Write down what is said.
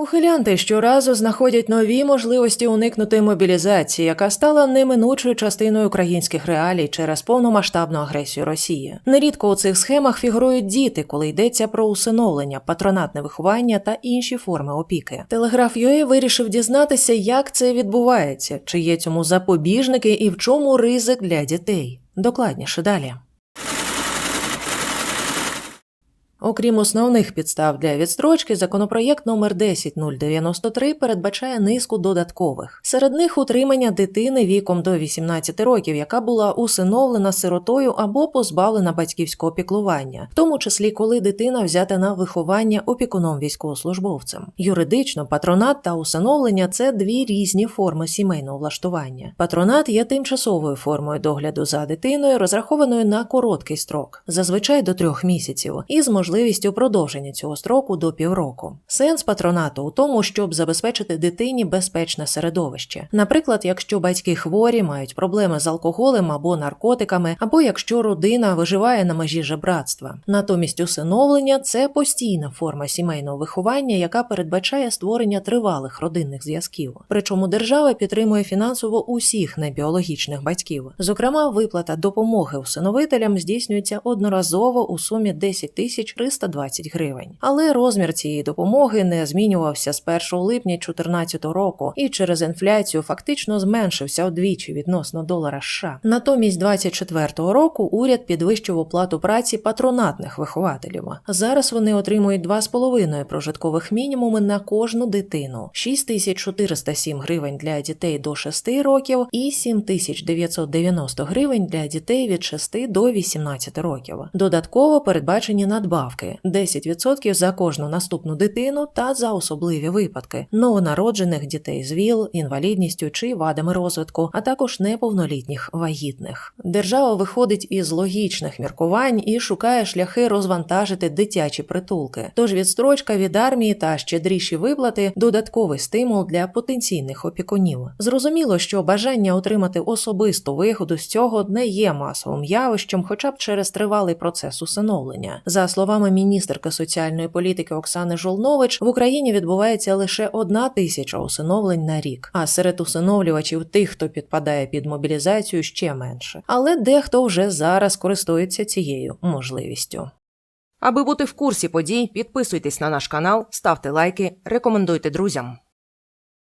Ухилянти щоразу знаходять нові можливості уникнути мобілізації, яка стала неминучою частиною українських реалій через повномасштабну агресію Росії. Нерідко у цих схемах фігурують діти, коли йдеться про усиновлення, патронатне виховання та інші форми опіки. Телеграф UA вирішив дізнатися, як це відбувається, чи є цьому запобіжники і в чому ризик для дітей. Докладніше далі. Окрім основних підстав для відстрочки, законопроєкт номер 10093 передбачає низку додаткових. Серед них утримання дитини віком до 18 років, яка була усиновлена сиротою або позбавлена батьківського піклування, в тому числі коли дитина взята на виховання опікуном військовослужбовцем. Юридично патронат та усиновлення це дві різні форми сімейного влаштування. Патронат є тимчасовою формою догляду за дитиною, розрахованою на короткий строк, зазвичай до трьох місяців, і з можливістю продовження цього строку до півроку. Сенс патронату у тому, щоб забезпечити дитині безпечне середовище. Наприклад, якщо батьки хворі, мають проблеми з алкоголем або наркотиками, або якщо родина виживає на межі жебратства. Натомість усиновлення це постійна форма сімейного виховання, яка передбачає створення тривалих родинних зв'язків. Причому держава підтримує фінансово усіх небіологічних батьків. Зокрема, виплата допомоги усиновителям здійснюється одноразово у сумі 10 тисяч 320 гривень. Але розмір цієї допомоги не змінювався з 1 липня 2014 року і через інфляцію фактично зменшився удвічі відносно долара США. Натомість 2024 року уряд підвищив оплату праці патронатних вихователів. Зараз вони отримують 2,5 прожиткових мінімуми на кожну дитину, 6407 гривень для дітей до 6 років і 7990 гривень для дітей від 6 до 18 років. Додатково передбачені надбавки 10% за кожну наступну дитину та за особливі випадки новонароджених дітей з ВІЛ, інвалідністю чи вадами розвитку, а також неповнолітніх вагітних. Держава виходить із логічних міркувань і шукає шляхи розвантажити дитячі притулки. Тож відстрочка від армії та щедріші виплати додатковий стимул для потенційних опікунів. Зрозуміло, що бажання отримати особисту вигоду з цього не є масовим явищем, хоча б через тривалий процес усиновлення. За словами міністерки соціальної політики Оксани Жолнович, в Україні відбувається лише одна тисяча усиновлень на рік, а серед усиновлювачів тих, хто підпадає під мобілізацію, ще менше. Але дехто вже зараз користується цією можливістю. Аби бути в курсі подій, підписуйтесь на наш канал, ставте лайки, рекомендуйте друзям.